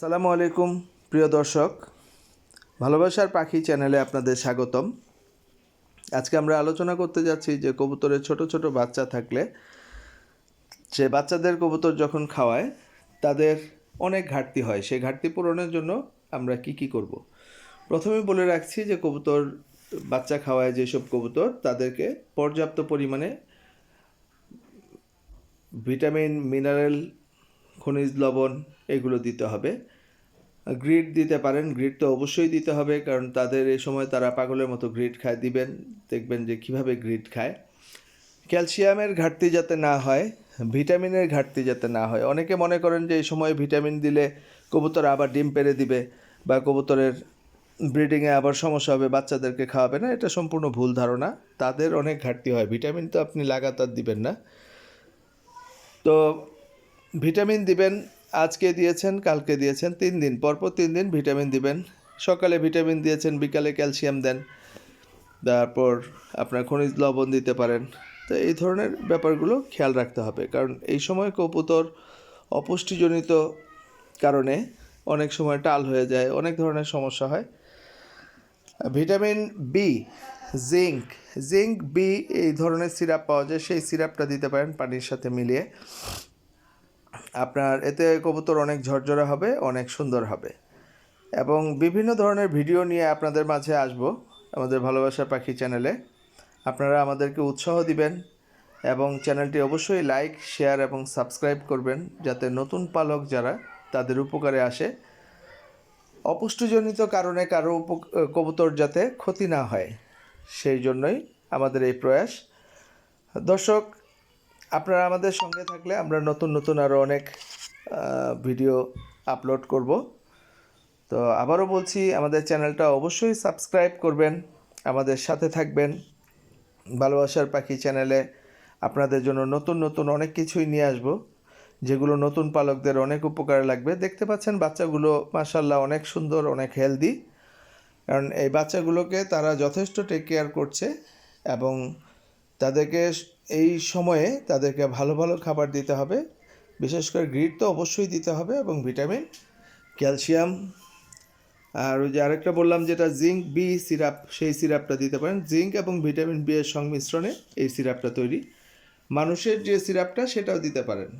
সালামু আলাইকুম, প্রিয় দর্শক। ভালোবাসার পাখি চ্যানেলে আপনাদের স্বাগতম। আজকে আমরা আলোচনা করতে যাচ্ছি যে কবুতরের ছোট ছোট বাচ্চা থাকলে, সে বাচ্চাদের কবুতর যখন খাওয়ায়, তাদের অনেক ঘাটতি হয়। সেই ঘাটতি পূরণের জন্য আমরা কি কি করব। প্রথমে বলে রাখছি যে কবুতর, বাচ্চা খাওয়ায় যেসব কবুতর, তাদেরকে পর্যাপ্ত পরিমাণে ভিটামিন, মিনারেল খনিজ লবণ এগুলো দিতে হবে। গ্রিড দিতে পারেন, গ্রিড তো অবশ্যই দিতে হবে, কারণ তাদের এই সময় তারা পাগলের মতো গ্রিড খায়, দিবেন, দেখবেন যে কীভাবে গ্রিড খায়। ক্যালসিয়ামের ঘাটতি যাতে না হয়, ভিটামিনের ঘাটতি যাতে না হয়। অনেকে মনে করেন যে এই সময় ভিটামিন দিলে কবুতর আবার ডিম পেড়ে দিবে বা কবুতরের ব্রিডিংয়ে আবার সমস্যা হবে, বাচ্চাদেরকে খাওয়াবে না, এটা সম্পূর্ণ ভুল ধারণা। তাদের অনেক ঘাটতি হয়, ভিটামিন তো আপনি লাগাতার দিবেন না। তো ভিটামিন দিবেন, আজকে দিয়েছেন, কালকে দিয়েছেন, তিন দিন, পরপর তিন দিন ভিটামিন দিবেন। সকালে ভিটামিন দিয়েছেন, বিকালে ক্যালসিয়াম দেন, তারপর আপনার খনিজ লবণ দিতে পারেন। তো এই ধরনের ব্যাপারগুলো খেয়াল রাখতে হবে, কারণ এই সময় কপুতর অপুষ্টিজনিত কারণে অনেক সময় টাল হয়ে যায়, অনেক ধরনের সমস্যা হয়। Vitamin B zinc zinc B এই ধরনের সিরাপ পাওয়া যায়, সেই সিরাপটা দিতে পারেন পানির সাথে মিলিয়ে। আপনার, এতে কবুতর অনেক ঝরঝরা হবে, অনেক সুন্দর হবে। এবং বিভিন্ন ধরনের ভিডিও নিয়ে আপনাদের মাঝে আসব, আমাদের ভালোবাসা পাখি চ্যানেলে। আপনারা আমাদেরকে উৎসাহ দিবেন এবং চ্যানেলটি অবশ্যই লাইক, শেয়ার এবং সাবস্ক্রাইব করবেন, যাতে নতুন পালক যারা তাদের উপকারে আসে। অপুষ্টিজনিত কারণে কারও উপ- কবুতর যাতে ক্ষতি না হয়, সেই জন্যই আমাদের এই প্রয়াস। দর্শক আপনারা আমাদের সঙ্গে থাকলে আমরা নতুন নতুন আরও অনেক ভিডিও আপলোড করব। তো আবারও বলছি, আমাদের চ্যানেলটা অবশ্যই সাবস্ক্রাইব করবেন, আমাদের সাথে থাকবেন। ভালোবাসার পাখি চ্যানেলে আপনাদের জন্য নতুন নতুন অনেক কিছুই নিয়ে আসব, যেগুলো নতুন পালকদের অনেক উপকারে লাগবে। দেখতে পাচ্ছেন, বাচ্চাগুলো মাসাল্লাহ অনেক সুন্দর, অনেক হেলদি কারণ এই বাচ্চাগুলোকে তারা যথেষ্ট টেক কেয়ার করছে এবং তাদেরকে এই সময়ে তাদেরকে ভালো ভালো খাবার দিতে হবে। বিশেষ করে গ্রিড তো অবশ্যই দিতে হবে এবং ভিটামিন, ক্যালসিয়াম, আর ওই যে আরেকটা বললাম যেটা জিঙ্ক বি সিরাপ, সেই সিরাপটা দিতে পারেন। জিঙ্ক এবং ভিটামিন বি এর সংমিশ্রণে এই সিরাপটা তৈরি। মানুষের যে সিরাপটা সেটাও দিতে পারেন।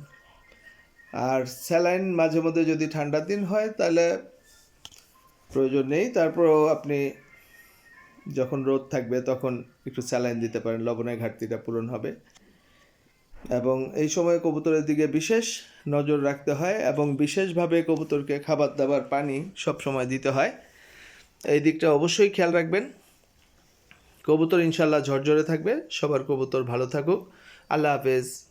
আর স্যালাইন মাঝে মধ্যে যদি ঠান্ডার দিন হয় তাহলে প্রয়োজন নেই। তারপরও আপনি যখন রোদ থাকবে তখন একটু স্যালাইন দিতে পারেন, লবণের ঘাটতিটা পূরণ হবে। এবং এই সময় কবুতরের দিকে বিশেষ নজর রাখতে হয় এবং বিশেষভাবে কবুতরকে খাবার দাবার, পানি সব সময় দিতে হয়। এই দিকটা অবশ্যই খেয়াল রাখবেন। কবুতর ইনশাল্লাহ ঝরঝরে থাকবে। সবার কবুতর ভালো থাকুক। আল্লাহ হাফেজ।